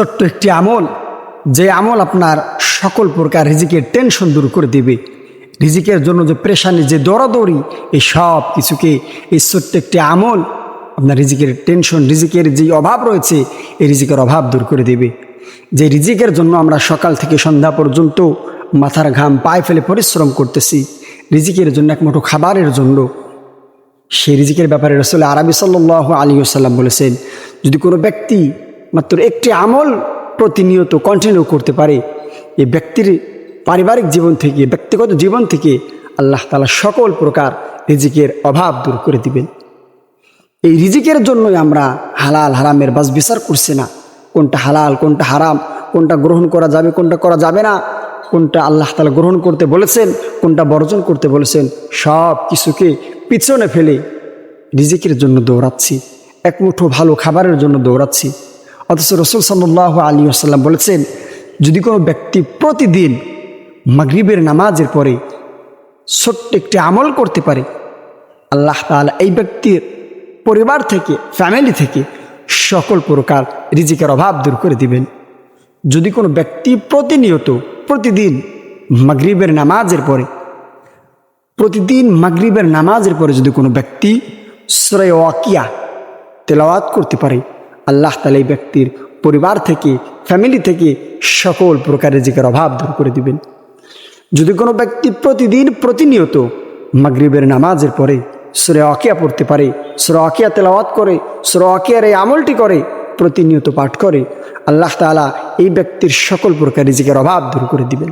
ছোট্ট একটি আমল, যে আমল আপনার সকল প্রকার রিজিকের টেনশন দূর করে দিবে। রিজিকের জন্য যে প্রেশানি, যে দৌড়াদৌড়ি, এই সব কিছুকে এই ছোট্ট একটি আমল আপনার রিজিকের টেনশন রিজিকের যে অভাব রয়েছে, এই রিজিকের অভাব দূর করে দেবে। যে রিজিকের জন্য আমরা সকাল থেকে সন্ধ্যা পর্যন্ত মাথার ঘাম, পায়ে ফেলে পরিশ্রম করতেছি, রিজিকের জন্য এক মুঠো খাবারের জন্য। সেই রিজিকের ব্যাপারে রসুল আরবি সাল্লাহ আলী আসাল্লাম বলেছেন, যদি কোনো ব্যক্তি মাত্র একটি আমল প্রতিনিয়ত কন্টিনিউ করতে পারে। এই ব্যক্তির পারিবারিক জীবন থেকে, ব্যক্তিগত জীবন থেকে আল্লাহ তালা সকল প্রকার রিজিকের অভাব দূর করে দিবেন। এই রিজিকের জন্যই আমরা হালাল হারামের বাস বিচার করছি না। কোনটা হালাল, কোনটা হারাম, কোনটা গ্রহণ করা যাবে, কোনটা করা যাবে না, কোনটা আল্লাহ তালা গ্রহণ করতে বলেছেন, কোনটা বর্জন করতে বলেছেন, সব কিছুকে পিছনে ফেলে রিজিকের জন্য দৌড়াচ্ছি, এক মুঠো ভালো খাবারের জন্য দৌড়াচ্ছি। অথচ রসুল সাল্লাহ আলী আসাল্লাম বলেছেন, যদি কোনো ব্যক্তি প্রতিদিন মাগরিবের নামাজের পরে ছোট্ট একটি আমল করতে পারে, আল্লাহ তাআলা এই ব্যক্তির পরিবার থেকে ফ্যামিলি থেকে সকল প্রকার রিজিকের অভাব দূর করে দিবেন। যদি কোনো ব্যক্তি প্রতিনিয়ত, প্রতিদিন মাগরিবের নামাজের পরে, প্রতিদিন মাগরিবের নামাজের পরে যদি কোনো ব্যক্তি শ্রেয় ওয়াকিয়া তেলাওয়াত করতে পারে আল্লাহ তালা এই ব্যক্তির পরিবার থেকে ফ্যামিলি থেকে সকল প্রকার রিজিকের অভাব দূর করে দিবেন। যদি কোনো ব্যক্তি প্রতিদিন প্রতিনিয়ত মাগরিবের নামাজের পরে সুরে অকিয়া পড়তে পারে, সুরে অকিয়া তেলাওয়াত করে, সুরে অকিয়ার এই আমলটি করে, প্রতিনিয়ত পাঠ করে, আল্লাহ তাআলা এই ব্যক্তির সকল প্রকার রিজিকের অভাব দূর করে দিবেন।